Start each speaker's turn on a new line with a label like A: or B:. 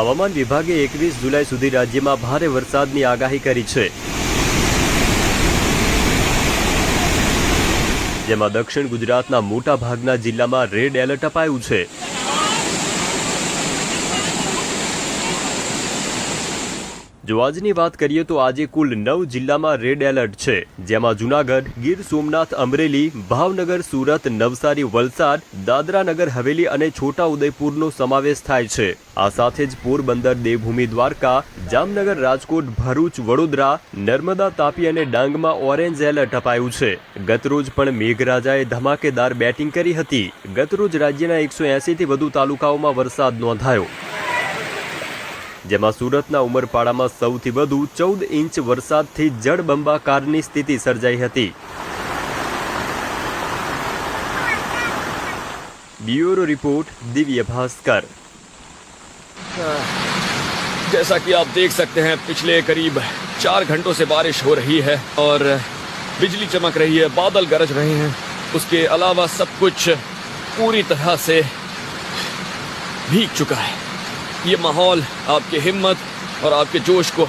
A: હવામાન વિભાગે એકવીસ જુલાઈ સુધી રાજ્યમાં ભારે વરસાદની આગાહી કરી છે. જેમાં દક્ષિણ ગુજરાતના મોટા ભાગના જિલ્લામાં રેડ એલર્ટ અપાયું છે. જો આજની વાત કરીએ તો આજે કુલ નવ જિલ્લામાં રેડ એલર્ટ છે, જેમાં જુનાગઢ, ગીર સોમનાથ, અમરેલી, ભાવનગર, સુરત, નવસારી, વલસાડ, દાદરા નગર, હવેલી અને છોટા ઉદયપુરનો સમાવેશ થાય છે. આ સાથે જ પોરબંદર, દેવભૂમિ, દ્વારકા, જામનગર, રાજકોટ, ભરૂચ, વડોદરા, નર્મદા, તાપી અને ડાંગમાં ઓરેન્જ એલર્ટ અપાયું છે. ગતરોજ પણ મેઘરાજાએ ધમાકેદાર બેટિંગ કરી હતી. ગતરોજ રાજ્યના એકસો એંસીથી વધુ તાલુકાઓમાં વરસાદ નોંધાયો. જેમાં સુરતના ઉમરપાડામાં સૌથી વધુ ચૌદ ઇંચ વરસાદથી જળબંબાકારની સ્થિતિ સર્જાઈ હતી બ્યુરો રિપોર્ટ દિવ્ય ભાસ્કર
B: जैसा कि आप देख सकते हैं पिछले करीब चार घंटों से बारिश हो रही है और बिजली चमक रही है बादल गरज रहे हैं उसके अलावा सब कुछ पूरी तरह से भीग चुका है ये माहौल आपकी हिम्मत और आपके जोश को